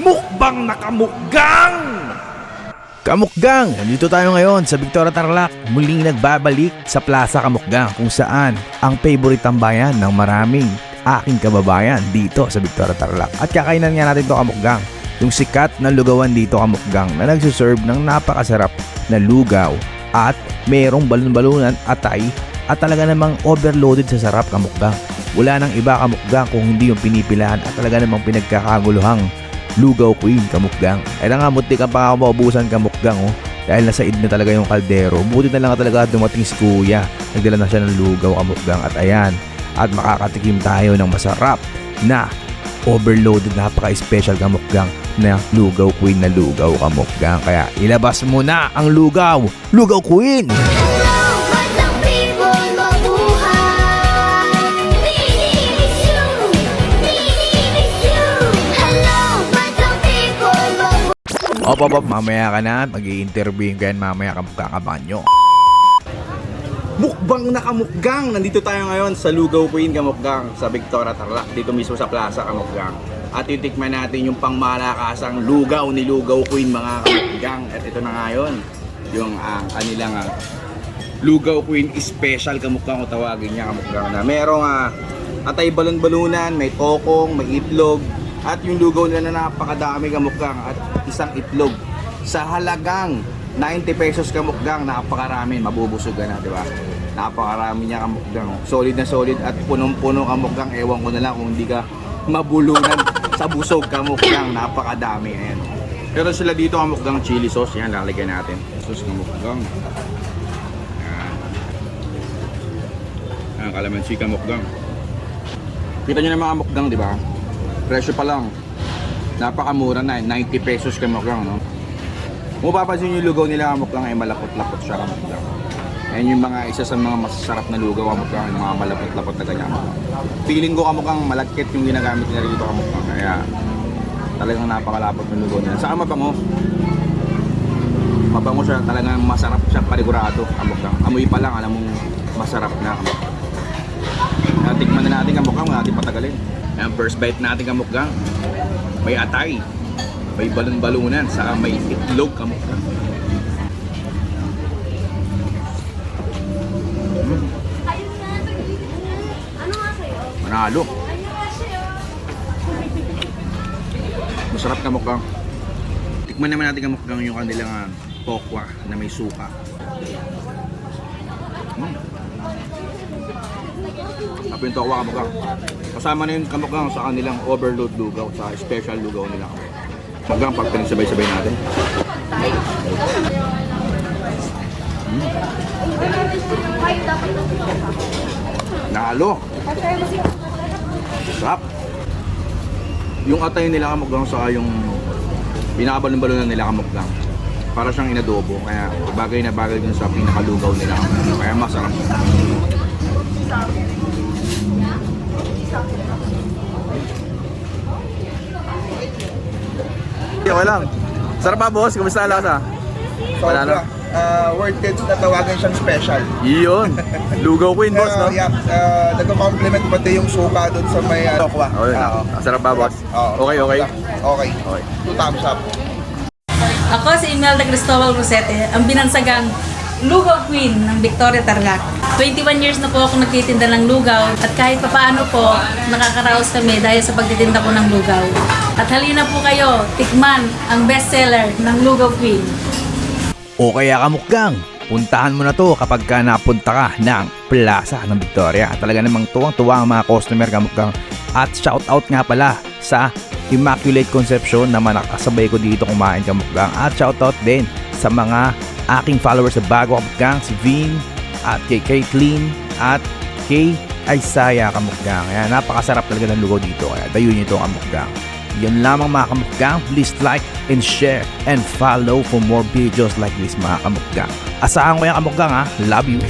Mukbang nakamukgang! Kamukgang! Nandito tayo ngayon sa Victoria Tarlac. Muling nagbabalik sa Plaza Kamukgang kung saan ang favorite tambayan ng maraming aking kababayan dito sa Victoria Tarlac. At kakainan nga natin to Kamukgang. Yung sikat na lugawan dito Kamukgang na nagsiserve ng napakasarap na lugaw at merong balon-balunan atay at talaga namang overloaded sa sarap Kamukgang. Wala nang iba Kamukgang kung hindi yung pinipilahan at talaga namang pinagkakaguluhang Lugaw Queen Kamukgang. Kaya nga muti ka pa ako maubusan Kamukgang oh. Dahil nasa id na talaga yung kaldero. Buti na lang talaga dumating si Kuya. Nagdala na siya ng lugaw Kamukgang at ayan. At makakatikim tayo ng masarap na overloaded napaka-special Kamukgang na Lugaw Queen na Lugaw Kamukgang. Kaya ilabas mo na ang lugaw. Lugaw Queen! Mabuhay! Op, op, op, mamaya ka na. mag interview ko mamaya kamukha kabanyo. Mukbang nakamukgang! Nandito tayo ngayon sa Lugaw Queen Kamukgang sa Victoria Tarlac dito mismo sa Plaza Kamukgang. At titikman natin yung pangmalakasang lugaw ni Lugaw Queen mga kamukgang. At ito na nga yun, yung ah, kanilang ah, Lugaw Queen Special Kamukgang o tawagin niya kamukgang na merong ah, atay balon-balunan, may tokong, may itlog at yung lugaw nila na napakadami kamukgang at isang itlog sa halagang 90 pesos kamukgang, napakarami, mabubusog ka na, di ba? Napakarami niya kamukgang. Solid na solid at punong-puno kamukgang. Ewan ko na lang kung hindi ka mabulunan sa busog kamukgang. Napakadami. Ayan. Pero sila dito kamukgang chili sauce. Yan, lalagyan natin. Sauce kamukgang. Yan. Yan, kalamansi kamukgang. Kita nyo naman kamukgang, di ba? Presyo pa lang. Napakamura na, eh. 90 pesos kamukgang, no? Kung mapapansin yung lugaw nila amok lang ay malapot-lapot siya amok lang. Yan yung mga isa sa mga masasarap na lugaw amok lang, yung mga malapot-lapot na ganyan. Feeling ko amok ang malagkit yung ginagamit nila dito amok lang. Kaya talagang napakalapot ng lugaw nila. Saka mabango. Mabango siya, talagang masarap siya panigurado amok lang. Amoy pa lang, alam mong masarap na amok lang. Kaya tikman na natin amok lang, wala natin patagalin. Yan, first bite natin amok lang. May atay may balon-balunan saka may itlog kamok ka. Nga sa'yo? Manalo. Masarap kamok ka. Tikman naman natin kamok ka yung kanilang ah, tokwa na may suka. Mm. Tapos yung tokwa kamok ka. Kasama na yung kamok ka sa kanilang overload lugaw, sa special lugaw nila. Hanggang pag pinagsabay-sabay natin. Nalo. Sarap. Yung atay nila kamukgang sa yung binakabalon-balonan nila kamukgang. Para siyang inadobo. Kaya bagay na bagay dun sa pinakalugaw nila. Kaya masarap. Okay lang. Sarap ba boss? Kumusta ang lasa? Wala na. Sobra. Uh, worth it na tawagan siyang special. Iyon. Lugaw queen boss, no? Uh, yeah, uh, nagko-compliment pati yung suka doon sa may uh, tokwa. Okay, Oo. Sarap ba boss? Oo. Okay, okay. Okay. Okay. Two thumbs up. Ako si Imelda Cristobal Rosete, ang binansagang Lugaw Queen ng Victoria Tarlac. 21 years na po ako nagtitinda ng lugaw at kahit papaano po nakakaraos kami dahil sa pagtitinda ko ng lugaw. At halina po kayo, tikman ang bestseller ng Lugaw Queen. O kaya kamukgang, puntahan mo na to kapag ka napunta ka ng Plaza ng Victoria. Talaga namang tuwang-tuwa ang mga customer kamukgang. At shout out nga pala sa Immaculate Conception na manakasabay ko dito kumain kamukgang. At shout out din sa mga aking followers sa bago kamukgang, si Vin, at kay Caitlyn, at kay Isaiah kamukgang. Kaya napakasarap talaga ng lugaw dito. Kaya dayo nyo ito kamukgang. Yun lamang mga kamukgang. Please like and share and follow for more videos like this mga kamukgang. Asahan ko yung kamukgang ha. Love you.